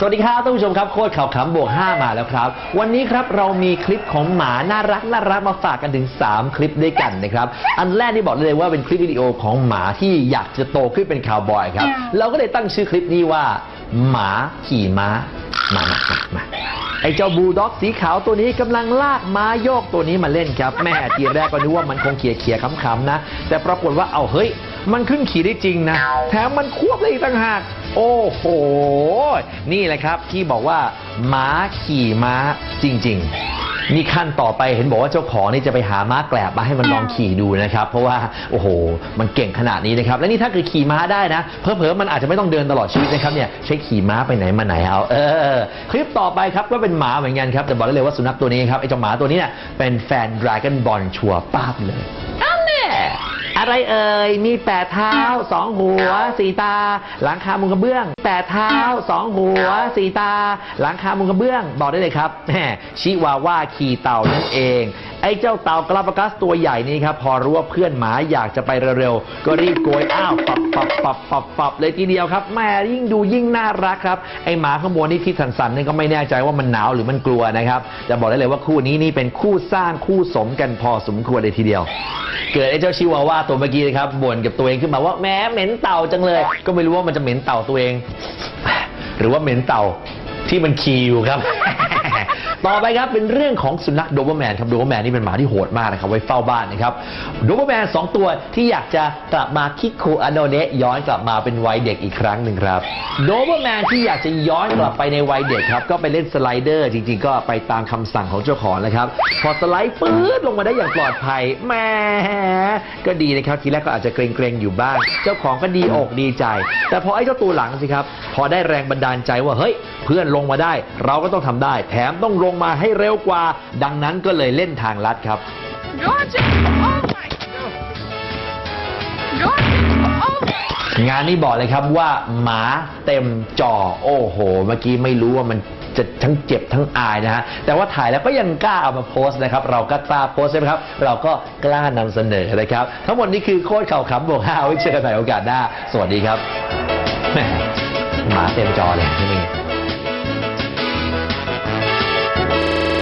สวัสดีครับท่านผู้ชมครับโคตรข่าวขำบวก 5 มาแล้วครับ วันนี้ครับเรามีคลิปของหมาน่ารักน่ารักมาฝากกันถึง 3 คลิปด้วยกันนะครับ อันแรกที่บอกเลยว่าเป็นคลิปวิดีโอของหมาที่อยากจะโตขึ้นเป็นคาวบอยครับ เราก็เลยตั้งชื่อคลิปนี้ว่า หมาขี่ม้ามามามามาไอ้เจ้าบูลด็อกสีขาวตัวนี้กำลังลากม้าโยกตัวนี้มาเล่นครับ แม่ทีแรกก็นึกว่ามันคงเขี่ยเขี่ยๆขำๆนะ แต่ปรากฏว่าเอาเฮ้ย มันขึ้นขี่ได้จริงนะ แถมมันควบได้อีกต่างหาก โอ้โห นี่แหละครับที่บอกว่าม้าขี่ม้าจริง ๆ นี่ขั้นต่อไปเห็นบอกว่าเจ้าของนี่จะไปหาม้าแกลบมาให้มันลองขี่ดูนะครับ เพราะว่าโอ้โห มันเก่งขนาดนี้นะครับ และนี่ถ้าเกิดขี่ม้าได้นะเพอเพอๆมันอาจจะไม่ต้องเดินตลอดชีวิตนะครับเนี่ยใช้ขี่ม้าไปไหนมาไหนเอาเออ คลิปต่อไปครับก็เป็นหมาเหมือนกันครับแต่บอกได้เลยว่าสุนัขตัวนี้ครับไอ้เจ้าหมาตัวนี้เนี่ยเป็นแฟน Dragon Ball ชัวร์ป้าบเลย อะไรเอ่ย มีแปดเท้าสองหัวสี่ตา หลังคามุงกระเบื้องแปดเท้าสองหัวสี่ตา หลังคามุงกระเบื้อง บอกได้เลยครับแหมชิวาว่าขี่เต่านั่นเอง ไอ้เจ้าเต่ากลาปากัสตัวใหญ่นี่ครับพอรู้ว่าเพื่อนหมาอยากจะไปเร็วๆก็รีบโกยอ้าวปับปับปับปับปับเลยทีเดียวครับแม่ยิ่งดูยิ่งน่ารักครับไอ้หมาข้างบนนี่ที่สันๆนี่ก็ไม่แน่ใจว่ามันหนาวหรือมันกลัวนะครับจะบอกได้เลยว่าคู่นี้นี่เป็นคู่สร้างคู่สมกันพอสมควรเลยทีเดียว เกิดไอ้เจ้าชิวาว่าตัวเมื่อกี้นะครับบ่นกับตัวเองขึ้นมาว่าแม้เหม็นเต่าจังเลย ก็ไม่รู้ว่ามันจะเหม็นเต่าตัวเอง หรือว่าเหม็นเต่าที่มันขี่อยู่ครับ ต่อไปครับเป็นเรื่องของสุนัขโดเบอร์แมนครับโดเบอร์แมนนี่เป็นหมาที่โหดมากนะครับไว้เฝ้าบ้านนะครับโดเบอร์แมนสองตัวที่อยากจะกลับมาคิกคูอโนเนะย้อนกลับมาเป็นวัยเด็กอีกครั้งหนึ่งครับโดเบอร์แมนที่อยากจะย้อนกลับไปในวัยเด็กครับก็ไปเล่นสไลเดอร์จริงๆ ก็ไปตามคำสั่งของเจ้าของนะครับพอสไลด์ปื๊ดลงมาได้อย่างปลอดภัยแหมก็ดีนะครับทีแรกก็อาจจะเกรงๆอยู่บ้าง เจ้าของก็ดีอกดีใจ แต่พอไอ้เจ้าตัวหลังสิครับพอได้แรงบันดาลใจว่าเฮ้ยเพื่อนลงมาได้ เราก็ต้องทำได้ แถมต้องลงมาให้เร็วกว่า ดังนั้นก็เลยเล่นทางลัดครับ Georgia! Oh my God! Georgia! Oh my งานนี้บอกเลยครับว่าหมาเต็มจอโอ้โห เมื่อกี้ไม่รู้ว่ามันจะทั้งเจ็บทั้งอายนะฮะแต่ว่าถ่ายแล้วก็ยังกล้าเอามาโพสต์นะครับ เราก็กล้าโพสต์ใช่ไหมครับ เราก็กล้านำเสนอนะครับ ทั้งหมดนี้คือโคตรเข่าขำบวกห้าไว้เจอกันใหม่โอกาสหน้า สวัสดีครับแหม่หมาเต็มจอเลยใช่ไหม